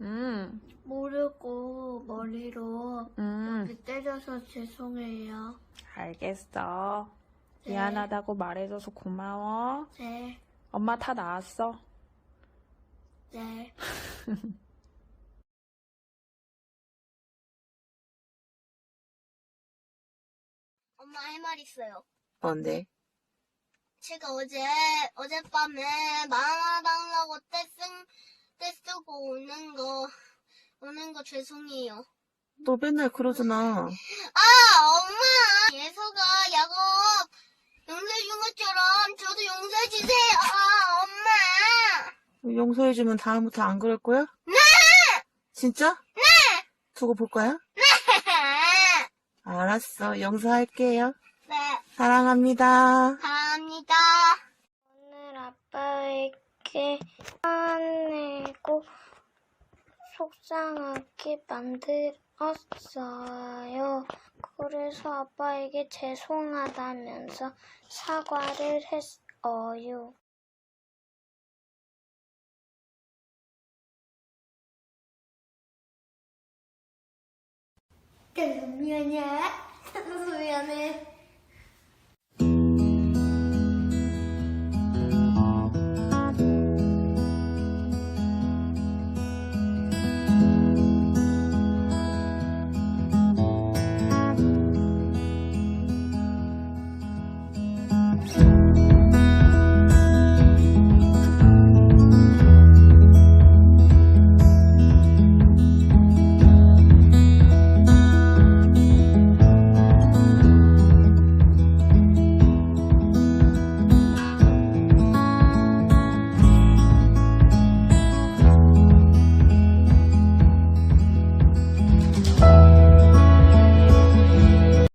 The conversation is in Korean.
음. 모르고 머리로 음. 이렇게 때려서 죄송해요. 알겠어. 네. 미안하다고 말해줘서 고마워. 네. 엄마 다 나았어. 네. 엄마 할 말 있어요. 뭔데? 제가 어제 어젯밤에 마음 오는 거 죄송해요. 너 맨날 그러잖아. 아 엄마 예서가 야곱 용서해 준 것처럼 저도 용서해 주세요. 아, 엄마. 용서해주면 다음부터 안 그럴 거야? 네! 진짜? 네! 두고 볼 거야? 알았어. 용서할게요. 네 사랑합니다. 감사합니다. 오늘 아빠에게 화내고 속상하게 만들었어요. 그래서 아빠에게 죄송하다면서 사과를 했어요. 그래서 미안해. 미안해.